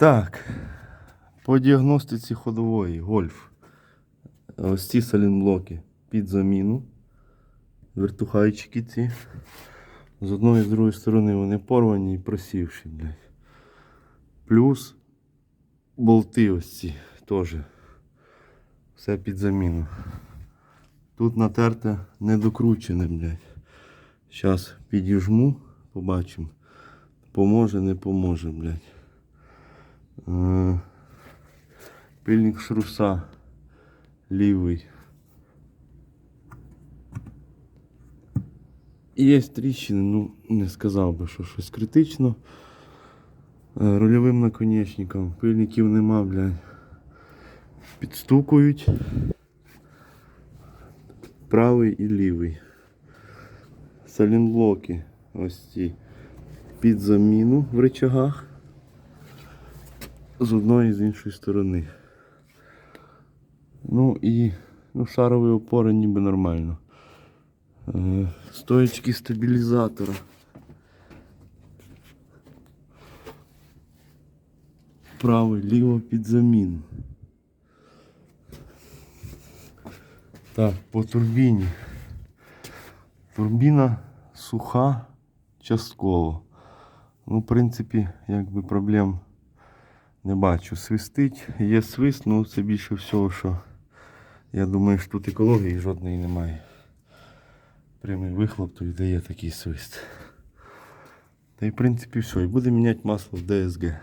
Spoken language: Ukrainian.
Так, по діагностиці ходової гольф. Ось ці салінблоки під заміну. Вертухайчики ці. З одної і з другої сторони вони порвані і просівші, блядь. Плюс болти ось ці теж. Все під заміну. Тут натерте недокручене, блядь. Зараз підіжму, побачимо. Поможе, не поможе, блядь. Пильник шруса лівий. Є тріщини, ну не сказав би, що щось критично. Е, Рульовим наконечником. Пильників нема, блядь. Підстукують. Правий і лівий. Салінблоки ось ці під заміну в рычагах з одної і з іншої сторони. Ну і ну, шарові опори ніби нормально. Е, Стоечки стабілізатора. Правий, ліво під заміну. Так, по турбіні. Турбіна суха частково. Ну, в принципі, якби проблем не бачу. Свистить, є свист, ну це більше всього, що я думаю, що тут екології жодної немає. Прямий вихлоп то й дає такий свист. Та й в принципі все. І буде міняти масло в ДСГ.